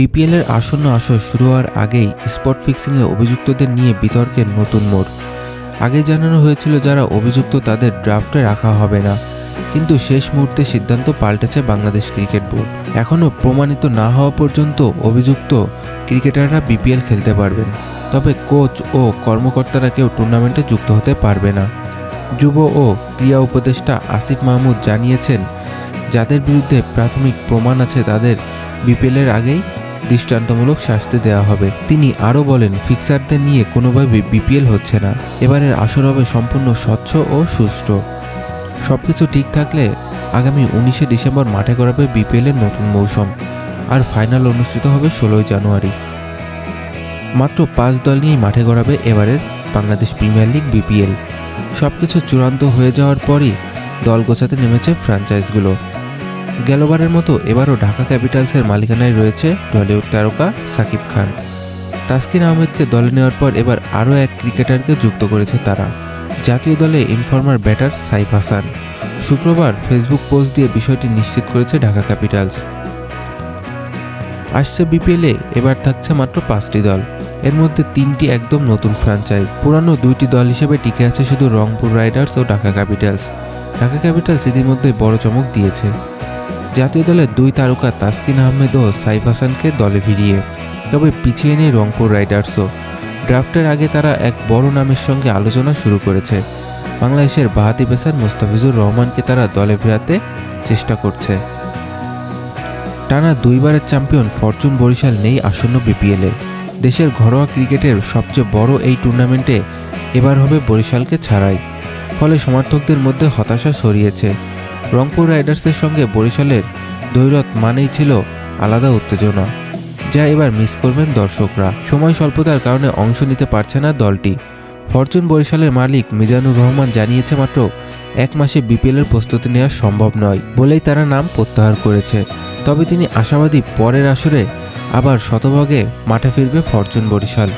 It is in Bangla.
বিপিএল এর আসন্ন আসর শুরু হওয়ার আগেই স্পট ফিক্সিংয়ে অভিযুক্তদের নিয়ে বিতর্কের নতুন মোড়। আগে জানানো হয়েছিল যারা অভিযুক্ত তাদের ড্রাফটে রাখা হবে না। কিন্তু শেষ মুহূর্তে সিদ্ধান্ত পাল্টেছে বাংলাদেশ ক্রিকেট বোর্ড। এখনও প্রমাণিত না হওয়া পর্যন্ত অভিযুক্ত ক্রিকেটাররা বিপিএল খেলতে পারবেন। তবে কোচ ও কর্মকর্তারা কেউ টুর্নামেন্টে যুক্ত হতে পারবে না। যুব ও ক্রীড়া উপদেষ্টা আসিফ মাহমুদ জানিয়েছেন, যাদের বিরুদ্ধে প্রাথমিক প্রমাণ আছে তাদের বিপিএলের আগেই দৃষ্টান্তমূলক শাস্তি দেওয়া হবে। তিনি আরও বলেন, ফিক্সারদের নিয়ে কোনোভাবে বিপিএল হচ্ছে না। এবারের আসর হবে সম্পূর্ণ স্বচ্ছ ও সুষ্ঠু। সব কিছু ঠিক থাকলে আগামী উনিশে ডিসেম্বর মাঠে গড়াবে বিপিএলের নতুন মৌসুম। আর ফাইনাল অনুষ্ঠিত হবে ষোলোই জানুয়ারি। মাত্র পাঁচ দল নিয়েই মাঠে গড়াবে এবারের বাংলাদেশ প্রিমিয়ার লিগ বিপিএল। সব কিছু চূড়ান্ত হয়ে যাওয়ার পরই দল গোছাতে নেমেছে ফ্র্যাঞ্চাইজগুলো। গেলবারের মতো এবারও ঢাকা ক্যাপিটালসের মালিকানায় রয়েছে টলিউড তারকা সাকিব খান। তাসকিন আহমেদকে দলে নেওয়ার পর এবার আরও এক ক্রিকেটারকে যুক্ত করেছে তারা। জাতীয় দলে ইনফর্মার ব্যাটার সাইফ হাসান। শুক্রবার ফেসবুক পোস্ট দিয়ে বিষয়টি নিশ্চিত করেছে ঢাকা ক্যাপিটালস। আসছে বিপিএলে, এবার থাকছে মাত্র পাঁচটি দল। এর মধ্যে তিনটি একদম নতুন ফ্র্যাঞ্চাইজ পুরানো দুইটি দল হিসেবে টিকে আছে শুধু রংপুর রাইডার্স ও ঢাকা ক্যাপিটালস। ঢাকা ক্যাপিটালস ইতিমধ্যে বড় চমক দিয়েছে। জাতীয় দলের দুই তারকা তাসকিন আহমেদ ও সাইফ হাসানকে দলে ভিড়িয়ে, তবে পিছিয়ে নেই রংপুর রাইডার্সও। ড্রাফটের আগে তারা এক বড় নামের সঙ্গে আলোচনা শুরু করেছে। বাংলাদেশের বাহাতি পেসার মোস্তাফিজুর রহমানকে তারা দলে ফেরাতে চেষ্টা করছে। টানা দুইবারের চ্যাম্পিয়ন ফরচুন বরিশাল নেই আসন্ন বিপিএলে। দেশের ঘরোয়া ক্রিকেটের সবচেয়ে বড় এই টুর্নামেন্টে এবার হবে বরিশালকে ছাড়াই। ফলে সমর্থকদের মধ্যে হতাশা ছড়িয়েছে। রংপুর রাইডার্সের সঙ্গে বরিশালের দৈরত মানেই ছিল আলাদা উত্তেজনা। যা এবার মিস করবেন দর্শকরা। সময় স্বল্পতার কারণে অংশ নিতে পারছে না দলটি। ফরচুন বরিশালের মালিক মিজানুর রহমান জানিয়েছে মাত্র এক মাসে বিপিএলের প্রস্তুতি নেওয়া সম্ভব নয় বলেই তারা নাম প্রত্যাহার করেছে। তবে তিনি আশাবাদী পরের আসরে আবার শতভাগে মাঠে ফিরবে ফরচুন বরিশাল।